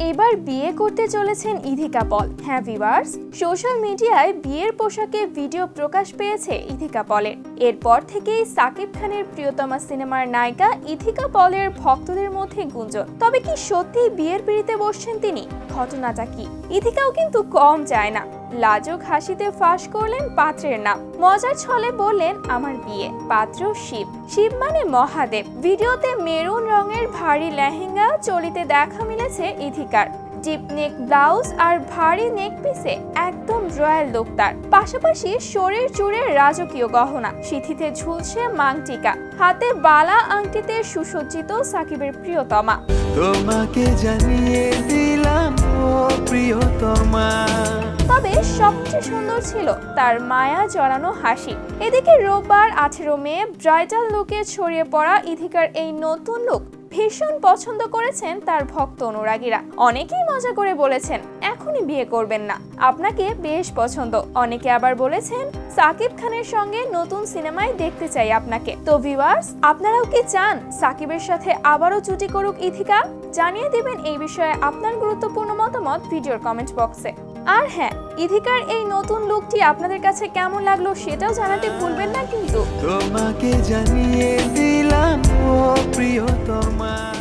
এবার বিয়ে করতে চলেছেন ইধিকা পল। হ্যাঁ ভিভার্স সোশ্যাল মিডিয়ায় বিয়ের পোশাকে ভিডিও প্রকাশ পেয়েছে ইধিকা পলের। এরপর থেকেই সাকিব খানের প্রিয়তমা সিনেমার নায়িকা ইথিকা পলের ভক্তদের মধ্যে গুঞ্জন। তবে কি সত্যি বিয়ের পিড়িতে বসছেন তিনি? ঘটনাটা কি? ইথিকাও কিন্তু কম যায় না। লাজুক হাসিতে ফাঁস করলেন পাত্রের নাম। মজার ছলে বললেন, আমার বিয়ে। পাত্র শিব। শিব মানে মহাদেব। ভিডিওতে মেরুন রঙের ভারী লেহেঙ্গা চলিতে দেখা মিলেছে ইথিকার ডিপ নেক ব্লাউজ আর ভারী নেক পিসে একদম রয়্যাল লুক পাশাপাশি শরীর জুড়ে রাজকীয় গহনা। সিথিতে ঝুলছে মাংটিকা। হাতে বালা আংটিতে সুসজ্জিত সাকিবের প্রিয়তমা। তোমাকে জানিয়ে দিলাম, ও প্রিয়তমা। তবে সবচেয়ে সুন্দর ছিল। তার মায়া জড়ানো হাসি। এদিকে রোববার আঠেরো মে ব্রাইডাল লুকে ছড়িয়ে পড়া ইথিকার এই নতুন লুক ভীষণ পছন্দ করেছেন তার ভক্ত অনুরাগীরা। অনেকেই মজা করে বলেছেন, এখনই বিয়ে করবেন না। আপনাকে বেশ পছন্দ। অনেকে আবার বলেছেন, সাকিব খানের সঙ্গে নতুন সিনেমায় দেখতে চাই আপনাকে। তো ভিউয়ার্স, আপনারাও কি চান সাকিবের সাথে আবারও জুটি করুক ইথিকা জানিয়ে দিবেন এই বিষয়ে আপনার গুরুত্বপূর্ণ মতামত ভিডিওর কমেন্ট বক্সে। আর হ্যাঁ ইধিকার এই নতুন লুকটি আপনাদের কাছে কেমন লাগল সেটাও জানাতে ভুলবেন না কিন্তু। তোমাকে জানিয়ে দিলাম, ও প্রিয়তমা।